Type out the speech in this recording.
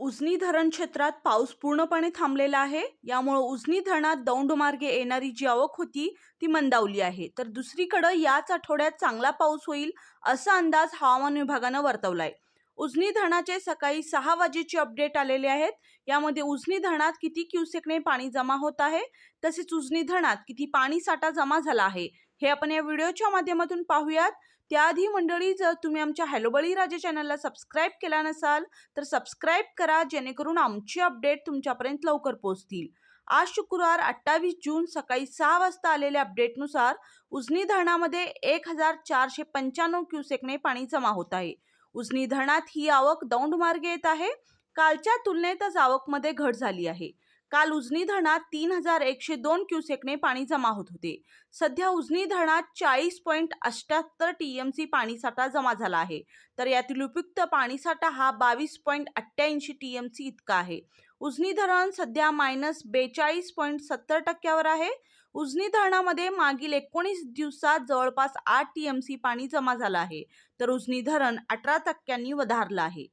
उजनी धरण क्षेत्रात पाऊस पूर्णपणे थांबलेला आहे. यामुळे उजनी धरणात दौंडमार्गे येणारी जी आवक होती ती मंदावली आहे. तर दुसरीकडे याच आठवड्यात चांगला पाऊस होईल असा अंदाज हवामान विभागानं वर्तवलाय. उजनी धरणाचे सकाळी सहा वाजेचे अपडेट आलेले आहेत. यामध्ये उजनी धरणात किती क्युसेकने पाणी जमा होत आहे? तसेच उजनी धरणात किती पाणी साठा जमा झाला आहे? हे आपण या व्हिडिओच्या माध्यमातून पाहूयात. त्याआधी मंडळी जर तुम्ही आमच्या हॅलो बळीराजा चॅनलला सबस्क्राईब केला नसाल तर सबस्क्राईब करा जेणेकरून आमची अपडेट तुमच्यापर्यंत लवकर पोहोचतील. आज शुक्रवार अठ्ठावीस जून सकाळी सहा वाजता आलेल्या अपडेटनुसार उजनी धरणामध्ये एक हजार चारशे पंच्याण्णव क्युसेकने पाणी जमा होत आहे. उजनी धरणात ही आवक दौंडमार्गे येत आहे. कालच्या तुलनेतच आवकमध्ये घट झाली आहे. काल उजनी धरणात तीन हजार एकशे दोन क्युसेकने पाणी जमा होत होते. सध्या उजनी धरणात चाळीस पॉईंट अष्ट्याहत्तर टी एम सी पाणीसाठा जमा झाला आहे. तर यातील उपयुक्त पाणीसाठा हा बावीस पॉईंट अठ्ठ्याऐंशी टी एम सी इतका आहे. उजनी धरण सध्या मायनस बेचाळीस पॉईंट सत्तर टक्क्यावर आहे. उजनी धरणामध्ये मागील एकोणीस दिवसात जवळपास आठ टी एम सी पाणी जमा झालं आहे. तर उजनी धरण अठरा टक्क्यांनी वधारलं आहे.